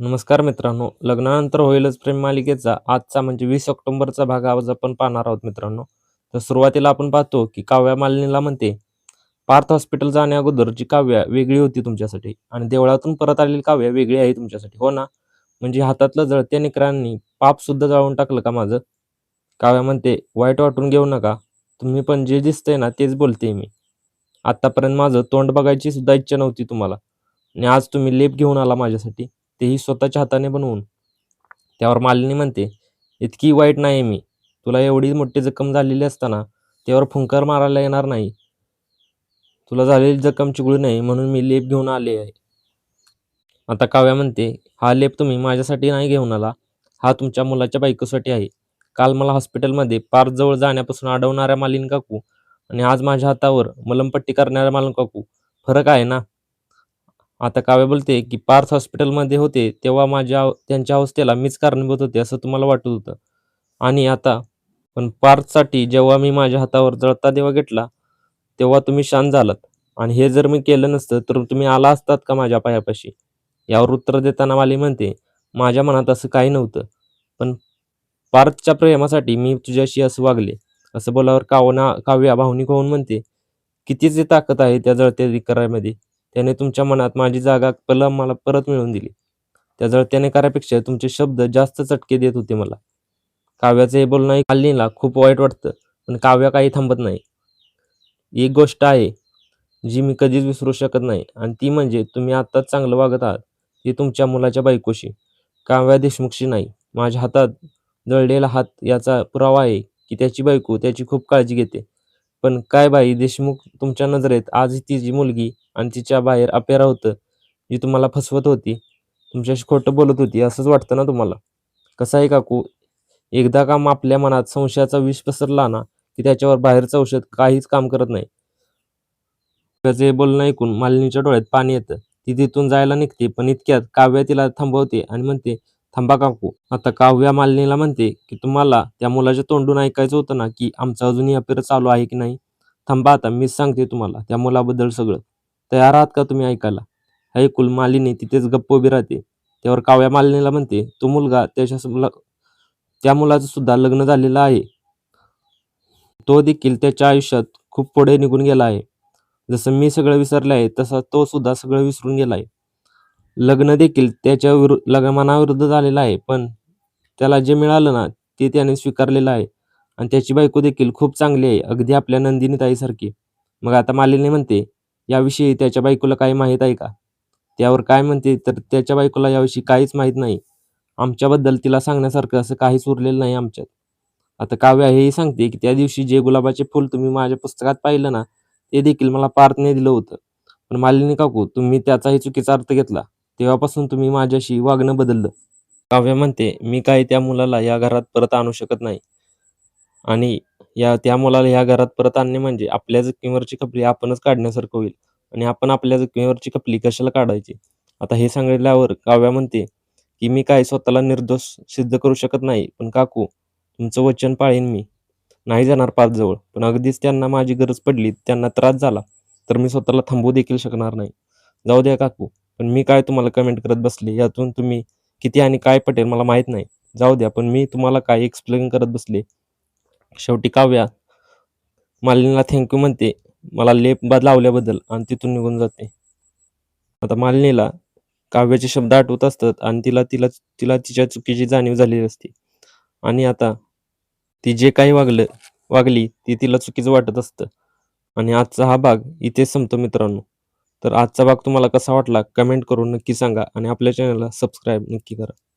नमस्कार मित्रांनो लग्नानंतर होईलच प्रेम मालिकेचा आजचा म्हणजे वीस ऑक्टोबरचा भाग आज आपण पाहणार आहोत मित्रांनो. तर सुरुवातीला आपण पाहतो की काव्या मालिनीला म्हणते पार्थ हॉस्पिटल जाण्या अगोदर जी काव्या वेगळी होती तुमच्यासाठी आणि देवळातून परत आलेली काव्या वेगळी आहे तुमच्यासाठी हो ना? म्हणजे हातातलं जळत्या निकरांनी पाप सुद्धा जाळून टाकलं का माझं? काव्या म्हणते वाईट वाटून घेऊ नका. तुम्ही पण जे दिसतंय ना तेच बोलते मी. आतापर्यंत माझं तोंड बघायची सुद्धा इच्छा नव्हती तुम्हाला आणि आज तुम्ही लेप घेऊन आला माझ्यासाठी. तेही स्वतःच्या हाताने बनवून. त्यावर मालिनी म्हणते इतकी वाईट नाही मी. तुला एवढी मोठी जखम झालेली असताना त्यावर फुंकार मारायला येणार नाही. तुला झालेली जखम चिघळू नये म्हणून मी लेप घेऊन आले आहे. आता काव्या म्हणते हा लेप तुम्ही माझ्यासाठी नाही घेऊन आला. हा तुमच्या मुलाच्या बायकोसाठी आहे. काल मला हॉस्पिटलमध्ये पार जवळ जाण्यापासून अडवणाऱ्या मालिनी काकू आणि आज माझ्या हातावर मलमपट्टी करणाऱ्या मालिनी काकू. फरक आहे ना? आता काव्य बोलते की पार्थ हॉस्पिटलमध्ये होते तेव्हा माझ्या त्यांच्या अवस्थेला मीच कारणीभूत होते असं तुम्हाला वाटत होतं. आणि आता पण पार्थसाठी जेव्हा मी माझ्या हातावर जळता देवा घेतला तेव्हा तुम्ही शांत झालात. आणि हे जर मी केलं नसतं तर तुम्ही आला असतात का माझ्या पायापाशी? यावर उत्तर देताना माली म्हणते माझ्या मनात असं काही नव्हतं. पण पार्थच्या प्रेमासाठी मी तुझ्याशी असं वागले. असं बोलावर कावना काव्या भावनिक होऊन म्हणते कितीच ताकद आहे त्या जळत्या विकारामध्ये. त्याने तुमच्या मनात माझी जागा पलम मला परत मिळवून दिली. त्या जळत्याने करापेक्षा तुमचे शब्द जास्त चटके देत होते मला. काव्याचं हे बोलणं कालिनीला खूप वाईट वाटतं पण काव्या काही थांबत नाही. एक गोष्ट आहे जी मी कधीच विसरू शकत नाही आणि ती म्हणजे तुम्ही आत्ताच चांगलं वागत आहात ती तुमच्या मुलाच्या बायकोशी. काव्या देशमुखशी नाही माझ्या हातात जळलेला हात याचा पुरावा आहे की त्याची बायको त्याची खूप काळजी घेते. पण काय बाई देशमुख तुमच्या नजरेत आज तिची मुलगी आणि तिच्या बाहेर अपेरा होतं जी तुम्हाला फसवत होती. तुमच्याशी खोटं बोलत होती असंच वाटतं ना तुम्हाला? कसं आहे काकू? एकदा काम आपल्या मनात संशयाचा विष पसरला ना की त्याच्यावर बाहेरचं औषध काहीच काम करत नाही? त्याचे हे बोलणं ऐकून मालिनीच्या डोळ्यात पाणी येतं. ती तिथून जायला निघते पण इतक्यात काव्या तिला थांबवते आणि म्हणते थांबा काकू. आता काव्या मालिनीला म्हणते की तुम्हाला त्या मुलाच्या तोंडून ऐकायचं होतं ना की आमचं अजूनही अपेर चालू आहे की नाही? थांबा आता मीच सांगते तुम्हाला त्या मुलाबद्दल सगळं. तयार आहात का तुम्ही ऐकायला? ऐकून मालिनी तिथेच गप्प उभी राहते. त्यावर काव्या मालिनीला म्हणते तो मुलगा त्याच्या मुला त्या मुलाचं सुद्धा लग्न झालेलं आहे. तो देखील त्याच्या आयुष्यात खूप पुढे निघून गेला आहे. जसं मी सगळं विसरलं आहे तसा तो सुद्धा सगळं विसरून गेला आहे. लग्न देखील त्याच्या विरु लग्न मनाविरुद्ध झालेलं आहे पण त्याला जे मिळालं ना ते त्याने स्वीकारलेलं आहे. आणि त्याची बायको देखील खूप चांगली आहे अगदी आपल्या नंदिनी ताईसारखी मग आता मालिनी म्हणते याविषयी त्याच्या बायकोला काही माहीत आहे का? त्यावर काय म्हणते तर त्याच्या बायकोला याविषयी काहीच माहीत नाही. आमच्याबद्दल तिला सांगण्यासारखं असं काहीच उरलेलं नाही आमच्यात. आता काव्या हेही सांगते की त्या दिवशी जे गुलाबाचे फुल तुम्ही माझ्या पुस्तकात पाहिलं ना ते देखील मला पार्थने दिलं होतं. पण मालिनी काकू तुम्ही त्याचाही चुकीचा अर्थ घेतला. तेव्हापासून तुम्ही माझ्याशी वागणं बदललं. काव्य म्हणते मी काही त्या मुलाला या घरात परत आणू शकत नाही. आणि या त्या मुलाला ह्या घरात परत आणणे म्हणजे आपल्या जखमीवरची खपली आपणच काढण्यासारखं होईल. आणि आपण आपल्या जखमीवरची कपली कशाला काढायची? आता हे सांगितल्यावर काव्या म्हणते की मी काय स्वतःला निर्दोष सिद्ध करू शकत नाही पण काकू तुमचं वचन पाळीन मी. नाही जाणार पाच जवळ पण अगदीच त्यांना माझी गरज पडली त्यांना त्रास झाला तर मी स्वतःला थांबवू देखील शकणार नाही. जाऊ द्या काकू पण मी काय तुम्हाला कमेंट करत बसले यातून तुम्ही किती आणि काय पटेल मला माहीत नाही. जाऊ द्या पण मी तुम्हाला काय एक्सप्लेन करत बसले शेवटी काव्या मालिनीला थँक्यू म्हणते. मला लेप बाद लावल्याबद्दल आणि तिथून निघून जाते. आता मालिनीला काव्याचे शब्द आठवत असतात आणि तिला तिला तिला तिच्या चुकीची जाणीव झालेली असते. आणि आता ती जे काही वागलं वागली ती तिला चुकीचं वाटत असतं. आणि आजचा हा भाग इथेच संपतो मित्रांनो. तर आजचा भाग तुम्हाला कसा वाटला कमेंट करून नक्की सांगा आणि आपल्या चॅनलला सबस्क्राईब नक्की करा.